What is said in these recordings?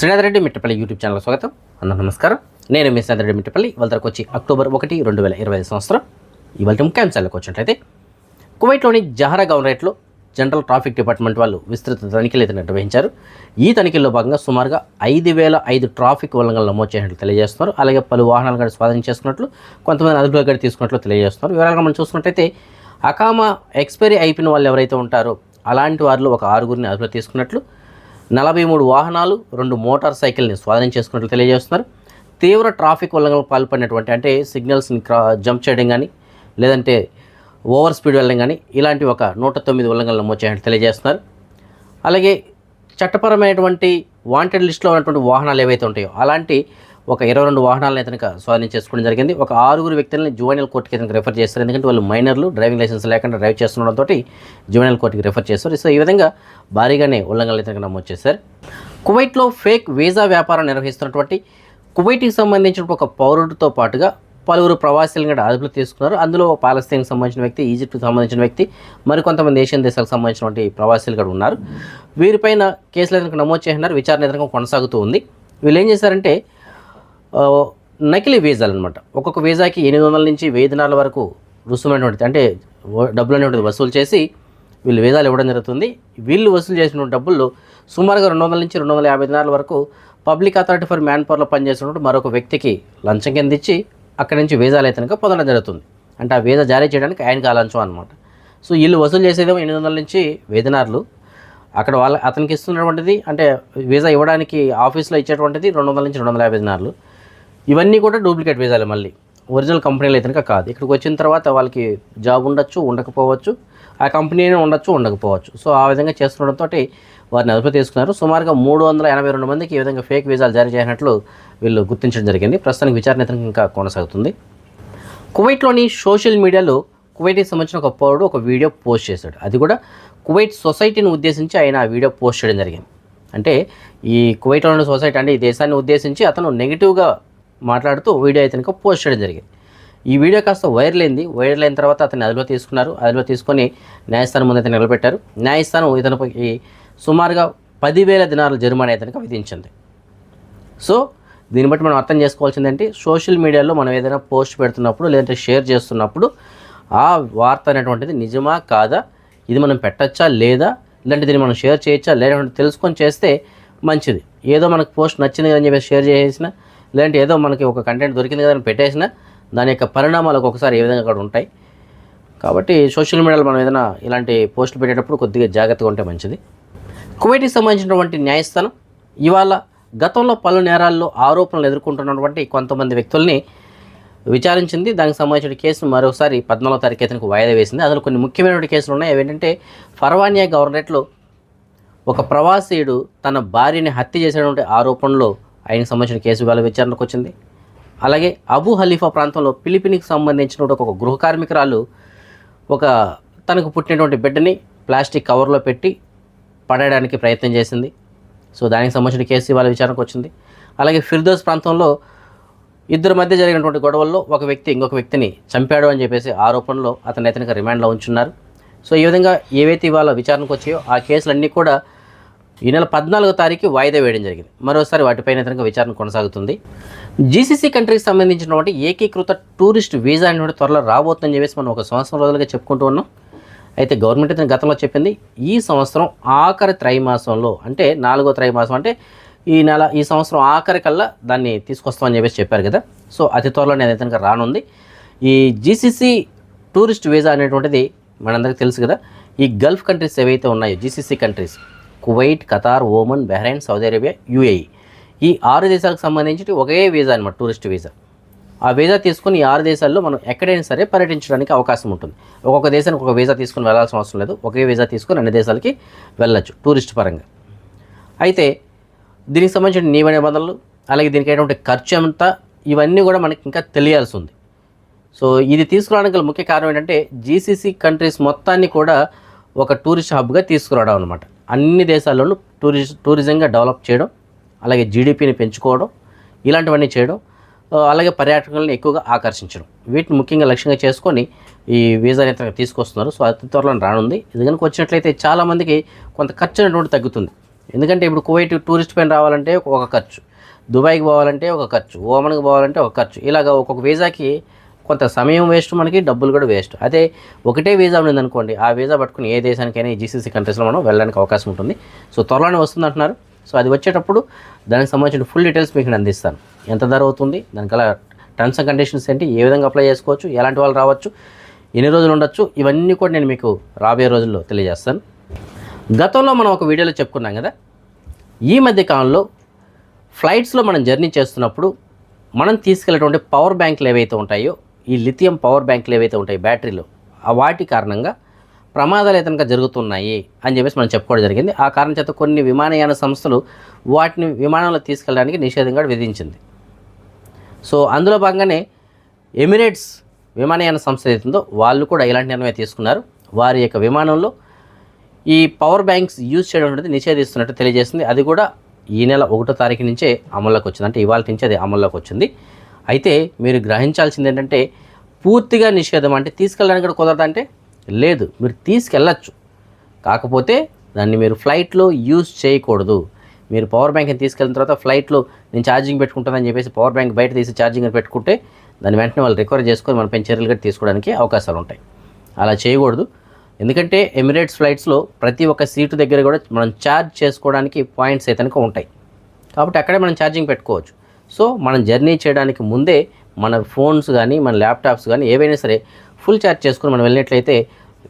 Srinath Reddy Mittapalli YouTube channel స్వాగతం. అందరూ నమస్కారం. నేను మీ శ్రీనాథ్ రెడ్డి మిట్టపల్లి. ఇవాళకు వచ్చి అక్టోబర్ ఒకటి రెండు వేల ఇరవై ఐదు సంవత్సరం. ఇవాళ ముఖ్యాంశాలకు వచ్చినట్లయితే కువైట్లోని జహరా గవర్నరేట్లో జనరల్ ట్రాఫిక్ డిపార్ట్మెంట్ వాళ్ళు విస్తృత తనిఖీలు అయితే నిర్వహించారు. ఈ తనిఖీల్లో భాగంగా సుమారుగా ఐదు వేల ఐదు ట్రాఫిక్ ఉల్లంఘనలు నమోదు చేసినట్లు తెలియజేస్తున్నారు. అలాగే పలు వాహనాలు కూడా స్వాధీనం చేసుకున్నట్లు కొంతమంది అదుపులో కూడా తీసుకున్నట్లు తెలియజేస్తున్నారు. వివరాలుగా మనం చూసుకున్నట్టయితే అకామా ఎక్స్పైరీ అయిపోయిన వాళ్ళు ఎవరైతే ఉంటారో అలాంటి వారిలో ఒక ఆరుగురిని అదుపులో తీసుకున్నట్లు నలభై మూడు వాహనాలు రెండు మోటార్ సైకిల్ని స్వాధీనం చేసుకున్నట్లు తెలియజేస్తున్నారు. తీవ్ర ట్రాఫిక్ ఉల్లంఘనలు పాల్పడినటువంటి అంటే సిగ్నల్స్ని క్రా జంప్ చేయడం కానీ లేదంటే ఓవర్ స్పీడ్ వెళ్ళడం కానీ ఇలాంటి ఒక నూట తొమ్మిది ఉల్లంఘనలు నమోదు తెలియజేస్తున్నారు. అలాగే చట్టపరమైనటువంటి వాంటెడ్ లిస్టులో ఉన్నటువంటి వాహనాలు ఏవైతే ఉంటాయో అలాంటి ఒక ఇరవై రెండు వాహనాలను ఇతనిక స్వాధీనం చేసుకోవడం జరిగింది. ఒక ఆరుగురు వ్యక్తులని జువైనల్ కోర్టుకి ఇతనికి రిఫర్ చేస్తారు ఎందుకంటే వాళ్ళు మైనర్లు డ్రైవింగ్ లైసెన్స్ లేకుండా డ్రైవ్ చేస్తుండడంతో జువైనల్ కోర్టుకి రిఫర్ చేస్తారు సో ఈ విధంగా భారీగానే ఉల్లంఘనలు ఇతనికి నమోదు చేశారు. కువైట్లో ఫేక్ వీసా వ్యాపారం నిర్వహిస్తున్నటువంటి కువైట్కి సంబంధించిన ఒక పౌరుడితో పాటుగా పలువురు ప్రవాసీలను కూడా అదుపులో తీసుకున్నారు. అందులో పాలస్తీన్కి సంబంధించిన వ్యక్తి ఈజిప్ట్కి సంబంధించిన వ్యక్తి మరికొంతమంది ఏషియన్ దేశాలకు సంబంధించినటువంటి ప్రవాసీలు కూడా ఉన్నారు. వీరిపైన కేసులు ఏదైనా నమోదు చేసినారు విచారణ ఏదైనా కొనసాగుతూ ఉంది. వీళ్ళు ఏం చేశారంటే నకిలీ వీజాలు అనమాట ఒక్కొక్క వీజాకి ఎనిమిది వందల నుంచి వెయ్యి దినాల వరకు రుసుమైనటువంటిది అంటే డబ్బులు అనేటువంటిది వసూలు చేసి వీళ్ళు వీజాలు ఇవ్వడం జరుగుతుంది. వీళ్ళు వసూలు చేసిన డబ్బులు సుమారుగా రెండు వందల నుంచి రెండు వందల యాభై దినాల వరకు పబ్లిక్ అథారిటీ ఫర్ మ్యాన్ పవర్లో పనిచేస్తున్నట్టు మరొక వ్యక్తికి లంచం కింద ఇచ్చి అక్కడి నుంచి వీజాలు అయితే పొందడం జరుగుతుంది. అంటే ఆ వీజా జారీ చేయడానికి ఆయనకి ఆ లంచం అనమాట సో వీళ్ళు వసూలు చేసేదేమో ఎనిమిది వందల నుంచి వేదినార్లు అక్కడ వాళ్ళ అతనికి ఇస్తున్నటువంటిది అంటే వీసా ఇవ్వడానికి ఆఫీస్లో ఇచ్చేటువంటిది రెండు వందల నుంచి రెండు వందల యాభై దినార్లు. ఇవన్నీ కూడా డూప్లికేట్ వీసాలు మళ్ళీ. ఒరిజినల్ కంపెనీలు అయితే కనుక కాదు. ఇక్కడికి వచ్చిన తర్వాత వాళ్ళకి జాబ్ ఉండొచ్చు ఉండకపోవచ్చు. ఆ కంపెనీ ఉండొచ్చు ఉండకపోవచ్చు. సో ఆ విధంగా చేస్తుండడంతో వారిని అదుపు తీసుకున్నారు. సుమారుగా మూడు వందల ఎనభై రెండు మందికి ఈ విధంగా ఫేక్ వీసాలు జారీ చేసినట్లు వీళ్ళు గుర్తించడం జరిగింది. ప్రస్తుతానికి విచారణ ఇంకా కొనసాగుతుంది. కువైట్లోని సోషల్ మీడియాలో కువైట్కి సంబంధించిన ఒక పౌరుడు ఒక వీడియో పోస్ట్ చేశాడు. అది కూడా కువైట్ సొసైటీని ఉద్దేశించి ఆయన ఆ వీడియో పోస్ట్ చేయడం జరిగింది. అంటే ఈ కువైట్లో ఉన్న సొసైటీ అంటే ఈ దేశాన్ని ఉద్దేశించి అతను నెగిటివ్గా మాట్లాడుతూ వీడియో అయితే కనుక పోస్ట్ చేయడం జరిగింది. ఈ వీడియో కాస్త వైరల్ అయింది. వైరల్ అయిన తర్వాత అతన్ని అదిలో తీసుకున్నారు. అదిలో తీసుకొని న్యాయస్థానం ముందు అయితే నిలబెట్టారు. న్యాయస్థానం ఇతనికి సుమారుగా పదివేల దినాల జరిమానా అయితే కనుక విధించింది. సో దీన్ని బట్టి మనం అర్థం చేసుకోవాల్సింది ఏంటి సోషల్ మీడియాలో మనం ఏదైనా పోస్ట్ పెడుతున్నప్పుడు లేదంటే షేర్ చేస్తున్నప్పుడు ఆ వార్త అనేటువంటిది నిజమా కాదా? ఇది మనం పెట్టచ్చా లేదా? ఇలాంటి దీన్ని మనం షేర్ చేయొచ్చా లేదంటే తెలుసుకొని చేస్తే మంచిది. ఏదో మనకు పోస్ట్ నచ్చింది కదని చెప్పి షేర్ చేసేసిన లేదంటే ఏదో మనకి ఒక కంటెంట్ దొరికింది కదా అని పెట్టేసిన దాని యొక్క పరిణామాలు ఒక్కొక్కసారి ఏ విధంగా అక్కడ ఉంటాయి. కాబట్టి సోషల్ మీడియాలో మనం ఏదైనా ఇలాంటి పోస్టులు పెట్టేటప్పుడు కొద్దిగా జాగ్రత్తగా ఉంటే మంచిది. కువైట్కి సంబంధించినటువంటి న్యాయస్థానం ఇవాళ గతంలో పలు నేరాల్లో ఆరోపణలు ఎదుర్కొంటున్నటువంటి కొంతమంది వ్యక్తుల్ని విచారించింది. దానికి సంబంధించిన కేసును మరోసారి పద్నాలుగో తారీఖు ఇతనికి వాయిదా వేసింది. అందులో కొన్ని ముఖ్యమైనటువంటి కేసులు ఉన్నాయి. ఏంటంటే ఫర్వానియా గవర్నరేట్లో ఒక ప్రవాసీయుడు తన భార్యని హత్య చేసినటువంటి ఆరోపణలో ఆయనకు సంబంధించిన కేసు ఇవాళ విచారణకు వచ్చింది. అలాగే అబు హలీఫా ప్రాంతంలో పిలిపినికి సంబంధించిన ఒక గృహ కార్మికురాలు ఒక తనకు పుట్టినటువంటి బిడ్డని ప్లాస్టిక్ కవర్లో పెట్టి పడేయడానికి ప్రయత్నం చేసింది. సో దానికి సంబంధించిన కేసు ఇవాళ విచారణకు వచ్చింది. అలాగే ఫిర్దోస్ ప్రాంతంలో ఇద్దరి మధ్య జరిగినటువంటి గొడవల్లో ఒక వ్యక్తి ఇంకొక వ్యక్తిని చంపాడు అని చెప్పేసి ఆరోపణలో అతను అతనికి రిమాండ్లో ఉంచున్నారు. సో ఈ విధంగా ఏవైతే ఇవాళ విచారణకు వచ్చాయో ఆ కేసులన్నీ కూడా ఈ నెల పద్నాలుగో తారీఖు వాయిదా వేయడం జరిగింది. మరోసారి వాటిపైన ఇతనికి విచారణ కొనసాగుతుంది. జీసీసీ కంట్రీకి సంబంధించినటువంటి ఏకీకృత టూరిస్ట్ వీసా అనేటువంటి త్వరలో రాబోతుందని చెప్పేసి మనం ఒక సంవత్సరం రోజులుగా చెప్పుకుంటూ ఉన్నాం. అయితే గవర్నమెంట్ ఇతను గతంలో చెప్పింది ఈ సంవత్సరం ఆఖరి త్రైమాసంలో అంటే నాలుగో త్రైమాసం అంటే ఈ నెల ఈ సంవత్సరం ఆఖరి కల్లా దాన్ని తీసుకొస్తామని చెప్పేసి చెప్పారు కదా. సో అతి త్వరలోనే నేను కనుక రానుంది. ఈ జీసీసీ టూరిస్ట్ వీసా అనేటువంటిది మనందరికీ తెలుసు కదా. ఈ గల్ఫ్ కంట్రీస్ ఏవైతే ఉన్నాయో GCC countries Kuwait Qatar Oman Bahrain Saudi Arabia UAE. ఈ ఆరు దేశాలకు సంబంధించి ఒకే వీసా అనమాట టూరిస్ట్ వీసా. ఆ వీసా తీసుకుని ఈ ఆరు దేశాల్లో మనం ఎక్కడైనా సరే పర్యటించడానికి అవకాశం ఉంటుంది. ఒక్కొక్క దేశానికి ఒక వీసా తీసుకుని వెళ్ళాల్సిన అవసరం లేదు. ఒకే వీసా తీసుకుని అన్ని దేశాలకి వెళ్ళచ్చు టూరిస్ట్ పరంగా. అయితే దీనికి సంబంధించిన నియమ నిబంధనలు అలాగే దీనికి అయినటువంటి ఖర్చు ఎంత ఇవన్నీ కూడా మనకి ఇంకా తెలియాల్సి ఉంది. సో ఇది తీసుకురావడానికి గల ముఖ్య కారణం ఏంటంటే జీసీసీ కంట్రీస్ మొత్తాన్ని కూడా ఒక టూరిస్ట్ హబ్గా తీసుకురావడం అనమాట అన్ని దేశాల్లోనూ టూరిస్ట్ టూరిజంగా డెవలప్ చేయడం అలాగే జీడిపిని పెంచుకోవడం ఇలాంటివన్నీ చేయడం అలాగే పర్యాటకులను ఎక్కువగా ఆకర్షించడం. వీటిని ముఖ్యంగా లక్ష్యంగా చేసుకొని ఈ వీసా అనేది తీసుకొస్తున్నారు. సో అతి త్వరలో రానుంది. ఇది కనుక వచ్చినట్లయితే చాలామందికి కొంత ఖర్చు అనేటువంటి తగ్గుతుంది. ఎందుకంటే ఇప్పుడు కువైట్ టూరిస్ట్ పైన రావాలంటే ఒక ఖర్చు. దుబాయ్కి పోవాలంటే ఒక ఖర్చు. ఓమన్కి పోవాలంటే ఒక ఖర్చు. ఇలాగ ఒక్కొక్క వీసాకి కొంత సమయం వేస్ట్ మనకి డబ్బులు కూడా వేస్ట్ అదే ఒకటే వీసా ఉంది అనుకోండి ఆ వీసా పట్టుకుని ఏ దేశానికైనా ఈ జీసీసీ కంట్రీస్లో మనం వెళ్ళడానికి అవకాశం ఉంటుంది. సో త్వరలోనే వస్తుంది అంటున్నారు సో అది వచ్చేటప్పుడు దానికి సంబంధించిన ఫుల్ డీటెయిల్స్ మీకు నేను అందిస్తాను. ఎంత ధర అవుతుంది దానికలా టర్మ్స్ అండ్ కండిషన్స్ ఏంటి ఏ విధంగా అప్లై చేసుకోవచ్చు ఎలాంటి వాళ్ళు రావచ్చు ఎన్ని రోజులు ఉండొచ్చు ఇవన్నీ కూడా నేను మీకు రాబోయే రోజుల్లో తెలియజేస్తాను. గతంలో మనం ఒక వీడియోలో చెప్పుకున్నాం కదా ఈ మధ్య కాలంలో ఫ్లైట్స్లో మనం జర్నీ చేస్తున్నప్పుడు మనం తీసుకెళ్ళేటువంటి పవర్ బ్యాంకులు ఏవైతే ఉంటాయో ఈ లిథియం పవర్ బ్యాంకులు ఏవైతే ఉంటాయి బ్యాటరీలు ఆ వాటి కారణంగా ప్రమాదాలు ఏతనక జరుగుతున్నాయి అని చెప్పేసి మనం చెప్పుకోవడం జరిగింది. ఆ కారణం చేత కొన్ని విమానయాన సంస్థలు వాటిని విమానంలో తీసుకెళ్ళడానికి నిషేధం కూడా విధించింది. సో అందులో భాగంగానే ఎమిరేట్స్ విమానయాన సంస్థ ఏదైతుందో వాళ్ళు కూడా ఇలాంటి నిర్ణయం తీసుకున్నారు. వారి యొక్క విమానంలో ఈ పవర్ బ్యాంక్స్ యూజ్ చేయడం అనేది నిషేధిస్తున్నట్టు తెలియజేస్తుంది అది కూడా ఈ నెల ఒకటో తారీఖు నుంచే అమల్లోకి వచ్చింది. అంటే ఇవాళ నుంచి అది అమల్లోకి వచ్చింది. అయితే మీరు గ్రహించాల్సింది ఏంటంటే పూర్తిగా నిషేధం అంటే తీసుకెళ్ళడానికి కూడా కుదరదంటే లేదు. మీరు తీసుకెళ్ళచ్చు. కాకపోతే దాన్ని మీరు ఫ్లైట్లో యూజ్ చేయకూడదు. మీరు పవర్ బ్యాంక్ని తీసుకెళ్ళిన తర్వాత ఫ్లైట్లో నేను ఛార్జింగ్ పెట్టుకుంటానని చెప్పేసి పవర్ బ్యాంక్ బయట తీసి ఛార్జింగ్ పెట్టుకుంటే దాన్ని వెంటనే వాళ్ళు రికవర్ చేసుకొని మన పైన చర్యలు కూడా తీసుకోవడానికి అవకాశాలు ఉంటాయి. అలా చేయకూడదు. ఎందుకంటే ఎమిరేట్స్ ఫ్లైట్స్లో ప్రతి ఒక్క సీటు దగ్గర కూడా మనం ఛార్జ్ చేసుకోవడానికి పాయింట్స్ అయితే ఉంటాయి. కాబట్టి అక్కడే మనం ఛార్జింగ్ పెట్టుకోవచ్చు. సో మనం జర్నీ చేయడానికి ముందే మన ఫోన్స్ కానీ మన ల్యాప్టాప్స్ కానీ ఏవైనా సరే ఫుల్ ఛార్జ్ చేసుకుని మనం వెళ్ళినట్లయితే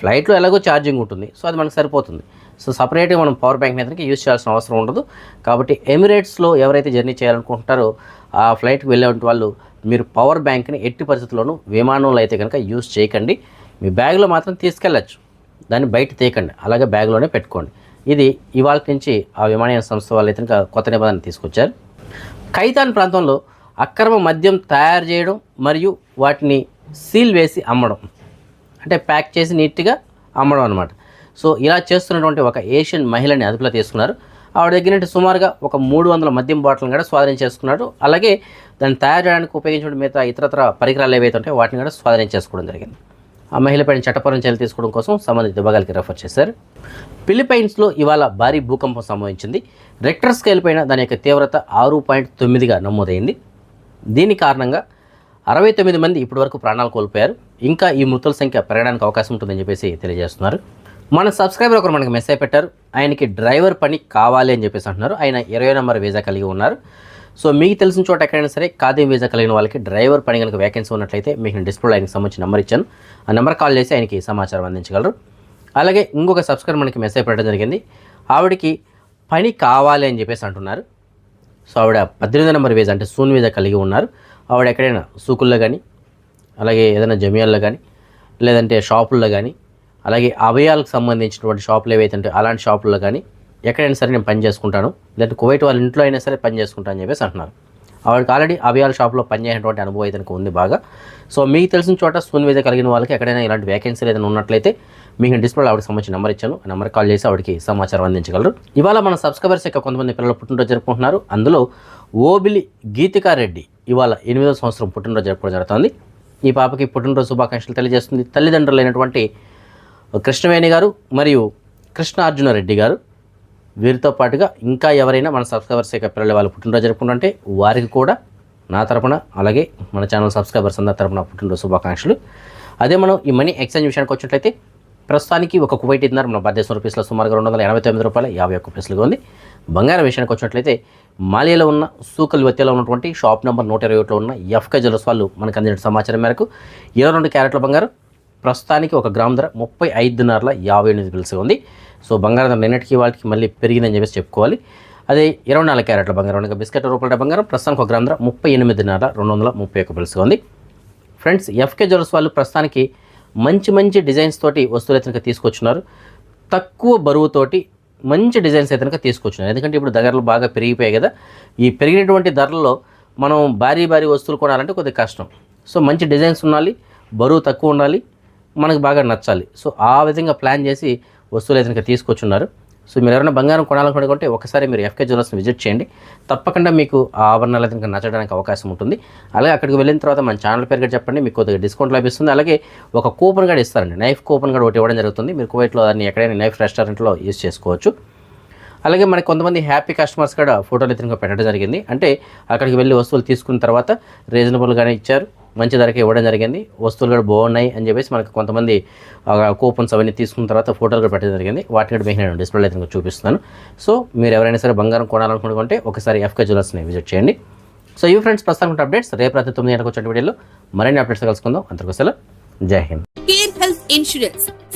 ఫ్లైట్లో ఎలాగో ఛార్జింగ్ ఉంటుంది. సో అది మనకు సరిపోతుంది. సో సపరేట్గా మనం పవర్ బ్యాంక్ అయితే యూజ్ చేయాల్సిన అవసరం ఉండదు. కాబట్టి ఎమిరేట్స్లో ఎవరైతే జర్నీ చేయాలనుకుంటారో ఆ ఫ్లైట్కి వెళ్ళే వాళ్ళు మీరు పవర్ బ్యాంక్ని ఎట్టి పరిస్థితుల్లోనూ విమానంలో అయితే కనుక యూజ్ చేయకండి. మీ బ్యాగ్లో మాత్రం తీసుకెళ్ళచ్చు. దాన్ని బయట తీయకండి. అలాగే బ్యాగ్లోనే పెట్టుకోండి. ఇది ఇవాళ నుంచి ఆ విమానయాన సంస్థ వాళ్ళు అయితే కనుక కొత్త నిబంధన తీసుకొచ్చారు. ఖైతాన్ ప్రాంతంలో అక్రమ మద్యం తయారు చేయడం మరియు వాటిని సీల్ వేసి అమ్మడం. అంటే ప్యాక్ చేసి నీట్గా అమ్మడం అనమాట సో ఇలా చేస్తున్నటువంటి ఒక ఏషియన్ మహిళని అదుపులో తీసుకున్నారు. ఆవిడ దగ్గర నుండి సుమారుగా ఒక మూడు వందల మద్యం బాటిల్ని కూడా స్వాధీనం చేసుకున్నాడు. అలాగే దాన్ని తయారు చేయడానికి ఉపయోగించిన మిగతా ఇతరత్ర పరికరాలు ఏవైతే ఉంటాయో వాటిని కూడా స్వాధీనం చేసుకోవడం జరిగింది. ఆ మహిళపైన చట్టపరం చర్యలు తీసుకోవడం కోసం సంబంధిత విభాగాలకి రెఫర్ చేశారు. ఫిలిపైన్స్లో ఇవాళ భారీ భూకంపం సంభవించింది. రెక్టర్ స్కేల్ పైన దాని యొక్క తీవ్రత ఆరు పాయింట్ తొమ్మిదిగా నమోదైంది. దీని కారణంగా అరవై తొమ్మిది మంది ఇప్పటివరకు ప్రాణాలు కోల్పోయారు. ఇంకా ఈ మృతుల సంఖ్య పెరగడానికి అవకాశం ఉంటుందని చెప్పేసి తెలియజేస్తున్నారు. మన సబ్స్క్రైబర్ ఒకరు మనకి మెసేజ్ పెట్టారు. ఆయనకి డ్రైవర్ పని కావాలి అని చెప్పేసి అంటున్నారు. ఆయన ఇరవై నెంబర్ వీజా కలిగి ఉన్నారు. సో మీకు తెలిసిన చోట ఎక్కడైనా సరే ఖాదీ వీజా కలిగిన వాళ్ళకి డ్రైవర్ పని కనుక వేకెన్సీ ఉన్నట్లయితే మీకు డిస్ప్లే ఆయనకి సంబంధించిన నెంబర్ ఇచ్చాను. ఆ నెంబర్ కాల్ చేసి ఆయనకి సమాచారం అందించగలరు. అలాగే ఇంకొక సబ్స్క్రైబర్ మనకి మెసేజ్ పెట్టడం జరిగింది. ఆవిడకి పని కావాలి అని చెప్పేసి అంటున్నారు. సో ఆవిడ పద్దెనిమిది నెంబర్ వీజా అంటే సూన్ వీజా కలిగి ఉన్నారు. ఆవిడ ఎక్కడైనా సూకుల్లో కానీ అలాగే ఏదైనా జమియాల్లో కానీ లేదంటే షాపుల్లో కానీ అలాగే అభయాలకు సంబంధించినటువంటి షాపులు ఏవైతే ఉంటాయో అలాంటి షాపుల్లో కానీ ఎక్కడైనా సరే నేను పని చేసుకుంటాను. లేదంటే కువైట్ వాళ్ళ ఇంట్లో అయినా సరే పని చేసుకుంటాను అని చెప్పేసి అంటున్నారు. ఆవిడకి ఆల్రెడీ అభయాల షాప్లో పనిచేసినటువంటి అనుభవం అయితే ఉంది బాగా. సో మీకు తెలిసిన చోట స్పూన్ మీద కలిగిన వాళ్ళకి ఎక్కడైనా ఇలాంటి వేకెన్సీలు ఏదైనా ఉన్నట్లయితే మీకు డిస్ప్లే ఆవిడకి సంబంధించిన నెంబర్ ఇచ్చాను. ఆ నెంబర్ కాల్ చేసి ఆవిడకి సమాచారం అందించగలరు. ఇవాళ మన సబ్స్క్రైబర్స్ యొక్క కొంతమంది పిల్లలు పుట్టినరోజు జరుపుకుంటున్నారు. అందులో ఓబిలి గీతికా రెడ్డి ఇవాళ ఎనిమిదో సంవత్సరం పుట్టినరోజు జరుపుకోవడం జరుగుతుంది. ఈ పాపకి పుట్టినరోజు శుభాకాంక్షలు తెలియజేస్తుంది. తల్లిదండ్రులైనటువంటి కృష్ణవేణి గారు మరియు కృష్ణార్జున రెడ్డి గారు. వీరితో పాటుగా ఇంకా ఎవరైనా మన సబ్స్క్రైబర్స్ యొక్క పిల్లలు వాళ్ళు పుట్టినరోజు జరుపుకుంటుంటే వారికి కూడా నా తరపున అలాగే మన ఛానల్ సబ్స్క్రైబర్స్ అందరి తరపున పుట్టినరోజు శుభాకాంక్షలు. అదే మనం ఈ మనీ ఎక్స్చేంజ్ విషయానికి వచ్చినట్లయితే ప్రస్తుతానికి ఒక కువైట్ ఇద్దరు మన భారతదేశం రూపీస్లో సుమారుగా రెండు వందల ఎనభై తొమ్మిది రూపాయల యాభై ఒక్క పైసలుగా ఉంది. బంగారం విషయానికి వచ్చినట్లయితే మాలియాలో ఉన్న సూకల్ వత్తిలో ఉన్నటువంటి షాప్ నెంబర్ నూట ఇరవై ఒకటిలో ఉన్న ఎఫ్కే జ్యువెలర్స్ వాళ్ళు మనకు అందిన సమాచారం మేరకు ఇరవై రెండు క్యారెట్ల బంగారం ప్రస్తుతానికి ఒక గ్రామ్ ధర ముప్పై ఐదున్నరల యాభై ఎనిమిది పిలుసు ఉంది. సో బంగారం ధర నిన్నటికి వాళ్ళకి మళ్ళీ పెరిగిందని చెప్పేసి చెప్పుకోవాలి. అదే ఇరవై నాలుగు క్యారెట్ల బంగారం అనగా బిస్కెట్ రూపాయల బంగారం ప్రస్తుతానికి ఒక గ్రామ ధర ముప్పై ఎనిమిదిన్నర రెండు వందల ముప్పై ఒక పిలుసుగా ఉంది. ఫ్రెండ్స్ ఎఫ్కే జ్యువెల్స్ వాళ్ళు ప్రస్తుతానికి మంచి మంచి డిజైన్స్ తోటి వస్తువులు అయితే కనుక తీసుకొచ్చున్నారు. తక్కువ బరువుతోటి మంచి డిజైన్స్ అయితే కనుక తీసుకొచ్చున్నారు. ఎందుకంటే ఇప్పుడు ధరలు బాగా పెరిగిపోయాయి కదా. ఈ పెరిగినటువంటి ధరల్లో మనం భారీ భారీ వస్తువులు కొనాలంటే కొద్దిగా కష్టం. సో మంచి డిజైన్స్ ఉండాలి బరువు తక్కువ ఉండాలి మనకు బాగా నచ్చాలి. సో ఆ విధంగా ప్లాన్ చేసి వస్తువులు అయితే కనుక తీసుకొచ్చున్నారు. సో మీరు ఎవరైనా బంగారం కొనాలనుకుంటే ఒకసారి మీరు ఎఫ్కే జ్యువెలర్స్ని విజిట్ చేయండి. తప్పకుండా మీకు ఆ ఆభరణాలు అయితే నచ్చడానికి అవకాశం ఉంటుంది. అలాగే అక్కడికి వెళ్ళిన తర్వాత మన ఛానల్ పేరు కూడా చెప్పండి. మీకు కొద్దిగా డిస్కౌంట్ లభిస్తుంది. అలాగే ఒక కూపన్ కూడా ఇస్తారండి. నైఫ్ కూపన్ కూడా ఒకటి ఇవ్వడం జరుగుతుంది. మీరు కువైట్లో దాన్ని ఎక్కడైనా నైఫ్ రెస్టారెంట్లో యూస్ చేసుకోవచ్చు. అలాగే మనకి కొంతమంది హ్యాపీ కస్టమర్స్ కూడా ఫోటోలు ఎత్తుగా పెట్టడం జరిగింది. అంటే అక్కడికి వెళ్ళి వస్తువులు తీసుకున్న తర్వాత రీజనబుల్గానే ఇచ్చారు. మంచి ధరకే ఇవ్వడం జరిగింది. వస్తువులు కూడా బాగున్నాయి అని చెప్పేసి మనకు కొంతమంది కూపన్స్ అవన్నీ తీసుకున్న తర్వాత ఫోటోలు కూడా పెట్టడం జరిగింది. వాటిని కూడా మీకు నేను డిస్ప్లేలో అయితే చూపిస్తున్నాను. సో మీరు ఎవరైనా సరే బంగారం కొనాలనుకుంటే ఒకసారి ఎఫ్కే జ్యువెలర్స్ని విజిట్ చేయండి. సో ఈ ఫ్రెండ్స్ ప్రస్తుతం అప్డేట్స్. రేపు రాత్రి తొమ్మిది గంటలకు వచ్చే వీడియోలో మరిన్ని అప్డేట్స్ కలుసుకుందాం. అంతకు సెలవు. జై హింద్. Care health insurance